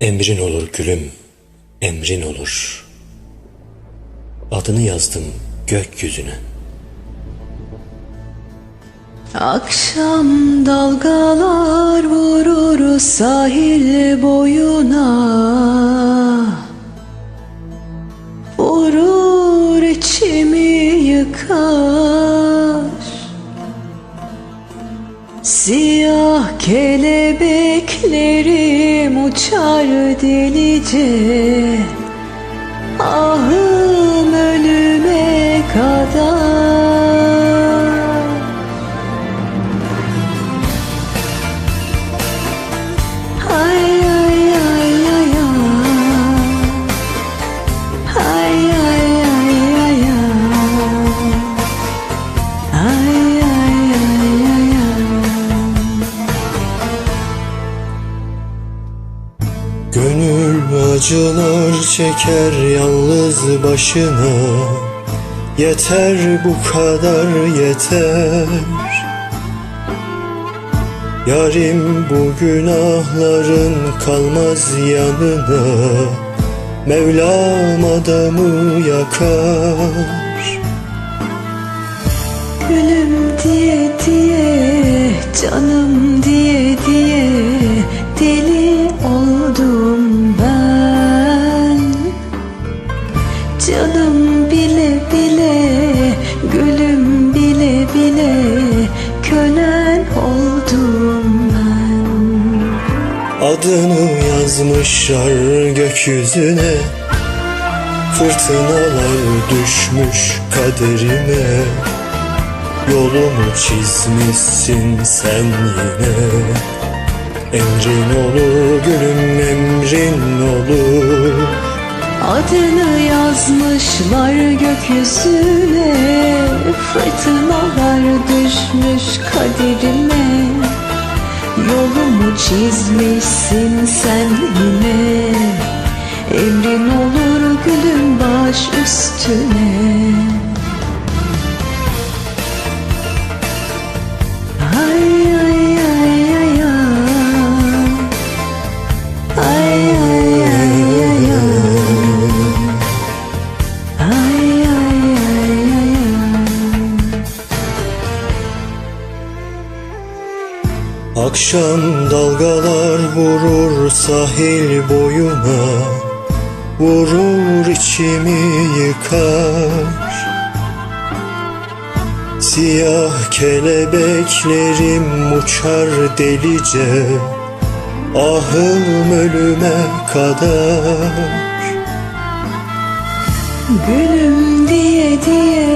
Emrin olur gülüm, emrin olur. Adını yazdım gökyüzüne. Akşam dalgalar vurur sahil boyuna Vurur içimi yıkar Siyah kelebeklerim uçar delice Ahım acılar çeker yalnız başına. Yeter bu kadar yeter. Yarim bu günahların kalmaz yanına. Mevlam adamı yakar. Gülüm diye diye Canım yazmışlar gökyüzüne. Fırtınalar düşmüş kaderime. Yolumu çizmişsin sen yine. Emrin olur gülüm emrin olur. Adını yazmışlar gökyüzüne. Fırtınalar düşmüş kaderime Yolumu çizmişsin sen yine. Emrin olur gülüm baş üstüne Akşam dalgalar vurur sahil boyuna Vurur içimi yıkar. Siyah kelebeklerim uçar delice Ahım ölüme kadar. Gülüm diye diye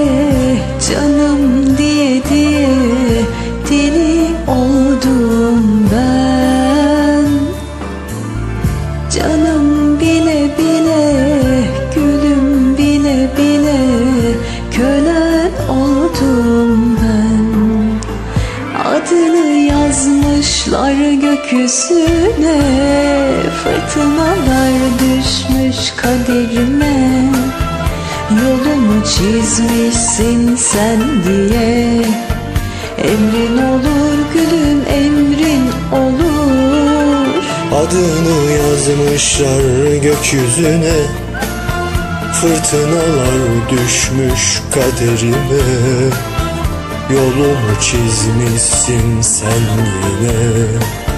Canım diye diye Deli gökyüzüne Fırtınalar düşmüş kaderime. Yolumu çizmişsin sen diye. Emrin olur gülüm emrin olur. Adını yazmışlar gökyüzüne. Fırtınalar düşmüş kaderime. Yolumu çizmişsin sen yine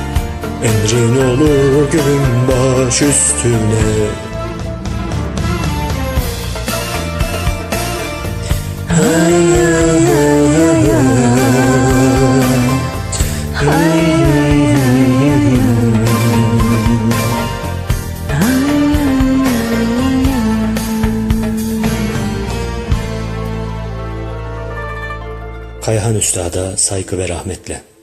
Emrin olur gülüm baş üstüne Kayhan Üstad'a saygı ve rahmetle.